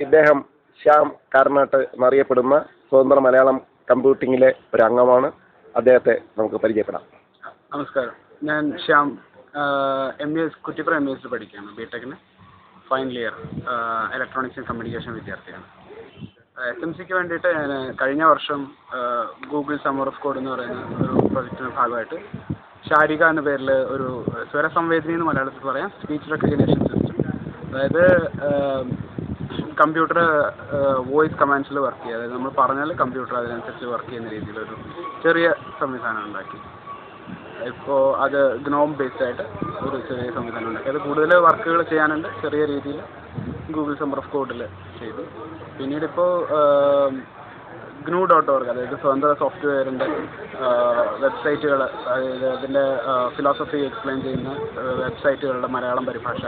ഇദ്ദേഹം ശ്യാം കാർനാട്ട് എന്നറിയപ്പെടുന്ന സ്വതന്ത്ര മലയാളം കമ്പ്യൂട്ടിങ്ങിലെ ഒരു അംഗമാണ്. അദ്ദേഹത്തെ നമുക്ക് പരിചയപ്പെടാം. നമസ്കാരം. ഞാൻ Shyam M S Kuttippuram M S പഠിക്കുകയാണ്. B ടെക്കിന് final year electronics and communication വിദ്യാർത്ഥിയാണ്. എസ് എം സിക്ക് വേണ്ടിയിട്ട് ഞാൻ കഴിഞ്ഞ വർഷം ഗൂഗിൾ സമ്മർ ഓഫ് കോഡ് എന്ന് പറയുന്ന ഒരു പ്രൊജക്റ്റിന്റെ ഭാഗമായിട്ട് ശാരിക എന്ന പേരിൽ ഒരു സ്വരസംവേദിനി എന്ന് മലയാളത്തിൽ പറയാം. സ്പീച്ച് റെക്കഗ്നേഷൻ സിസ്റ്റം അതായത് കമ്പ്യൂട്ടർ വോയിസ് കമാൻഡ്സിൽ വർക്ക് ചെയ്യുക. അതായത് നമ്മൾ പറഞ്ഞാൽ കമ്പ്യൂട്ടർ അതിനനുസരിച്ച് വർക്ക് ചെയ്യുന്ന രീതിയിലൊരു ചെറിയ സംവിധാനം ഉണ്ടാക്കി. ഇപ്പോൾ അത് ഗ്നോം ബേസ്ഡ് ആയിട്ട് ഒരു ചെറിയ സംവിധാനം ഉണ്ടാക്കി. അത് കൂടുതൽ വർക്കുകൾ ചെയ്യാനുണ്ട്. ചെറിയ രീതിയിൽ ഗൂഗിൾ സെമ്പർ ഓഫ് കോഡിൽ ചെയ്തു. പിന്നീട് ഇപ്പോൾ ഗ്നൂ ഡോട്ട് ഓർഗ് അതായത് സ്വതന്ത്ര സോഫ്റ്റ്വെയറിന്റെ വെബ്സൈറ്റുകൾ അതായത് അതിന്റെ ഫിലോസഫി എക്സ്പ്ലെയിൻ ചെയ്യുന്ന വെബ്സൈറ്റുകളുടെ മലയാളം പരിഭാഷ